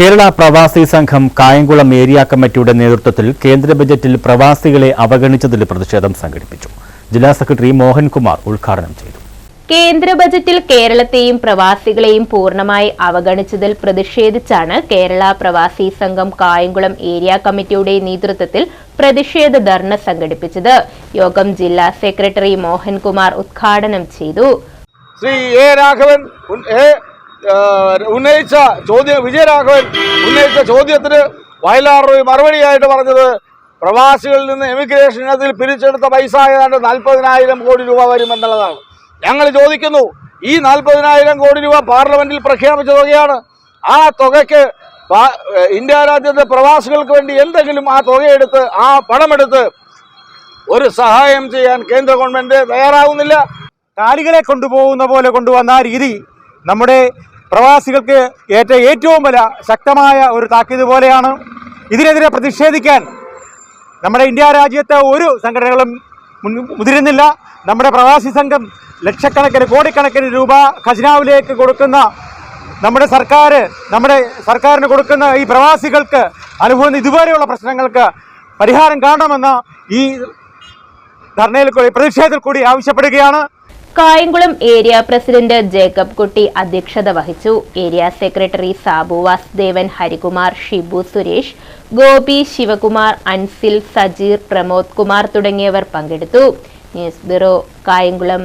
കേരള പ്രവാസി സംഘം കായംകുളം ഏരിയ കമ്മിറ്റിയുടെ നേതൃത്വത്തിൽ കേന്ദ്ര ബജറ്റിൽ പ്രവാസികളെ അവഗണിച്ചതിൽ പ്രതിഷേധം സംഘടിപ്പിച്ചു. ജില്ലാ സെക്രട്ടറി മോഹൻകുമാർ ഉദ്ഘാടനം ചെയ്തു. കേന്ദ്ര ബജറ്റിൽ കേരളത്തെയും പ്രവാസികളെയും പൂർണമായി അവഗണിച്ചതിൽ പ്രതിഷേധിച്ചാണ് കേരള പ്രവാസി സംഘം കായംകുളം ഏരിയ കമ്മിറ്റിയുടെ നേതൃത്വത്തിൽ പ്രതിഷേധ ധർണ സംഘടിപ്പിച്ചത്. യോഗം ജില്ലാ സെക്രട്ടറി മോഹൻകുമാർ ഉദ്ഘാടനം ചെയ്തു. ശ്രീ എ രാഘവൻ ഉന്നയിച്ച ചോദ്യം വിജയരാഘവൻ ഉന്നയിച്ച ചോദ്യത്തിന് വയലാർ റോയ് മറുപടിയായിട്ട് പറഞ്ഞത് പ്രവാസികളിൽ നിന്ന് എമിഗ്രേഷൻ ഇനത്തിൽ പിരിച്ചെടുത്ത പൈസ ഏതാണ്ട് നാൽപ്പതിനായിരം കോടി രൂപ വരുമെന്നുള്ളതാണ് ഞങ്ങൾ ചോദിക്കുന്നു ഈ നാൽപ്പതിനായിരം കോടി രൂപ പാർലമെന്റിൽ പ്രഖ്യാപിച്ച തുകയാണ്? ആ തുകയ്ക്ക് ഇന്ത്യ രാജ്യത്തെ പ്രവാസികൾക്ക് വേണ്ടി എന്തെങ്കിലും ആ തുകയെടുത്ത് ആ പണമെടുത്ത് ഒരു സഹായം ചെയ്യാൻ കേന്ദ്ര ഗവൺമെന്റ് തയ്യാറാവുന്നില്ല. കാലികളെ കൊണ്ടുപോകുന്ന പോലെ കൊണ്ടുവന്ന ആ രീതി നമ്മുടെ പ്രവാസികൾക്ക് ഏറ്റ ഏറ്റവും വലിയ ശക്തമായ ഒരു താക്കീത് പോലെയാണ് ഇതിനെതിരെ പ്രതിഷേധിക്കാൻ നമ്മുടെ ഇന്ത്യ രാജ്യത്തെ ഒരു സംഘടനകളും മുതിരുന്നില്ല. നമ്മുടെ പ്രവാസി സംഘം ലക്ഷക്കണക്കിന് കോടിക്കണക്കിന് രൂപ ഖജനാവിലേക്ക് കൊടുക്കുന്ന നമ്മുടെ സർക്കാർ നമ്മുടെ സർക്കാരിന് കൊടുക്കുന്ന ഈ പ്രവാസികൾക്ക് അനുഭവം ഇതുവരെയുള്ള പ്രശ്നങ്ങൾക്ക് പരിഹാരം കാണണമെന്ന് ഈ ധർണയിൽ പ്രതിഷേധത്തിൽ കൂടി ആവശ്യപ്പെടുകയാണ്. Kayamkulam area president Jacob Kutty അധ്യക്ഷത വഹിച്ചു. ഏരിയ സെക്രട്ടറി സാബു വാസുദേവൻ ഹരികുമാർ ഷിബു സുരേഷ് ഗോപി ശിവകുമാർ അൻസിൽ സജീർ പ്രമോദ് കുമാർ തുടങ്ങിയവർ പങ്കെടുത്തു. News bureau Kayamkulam.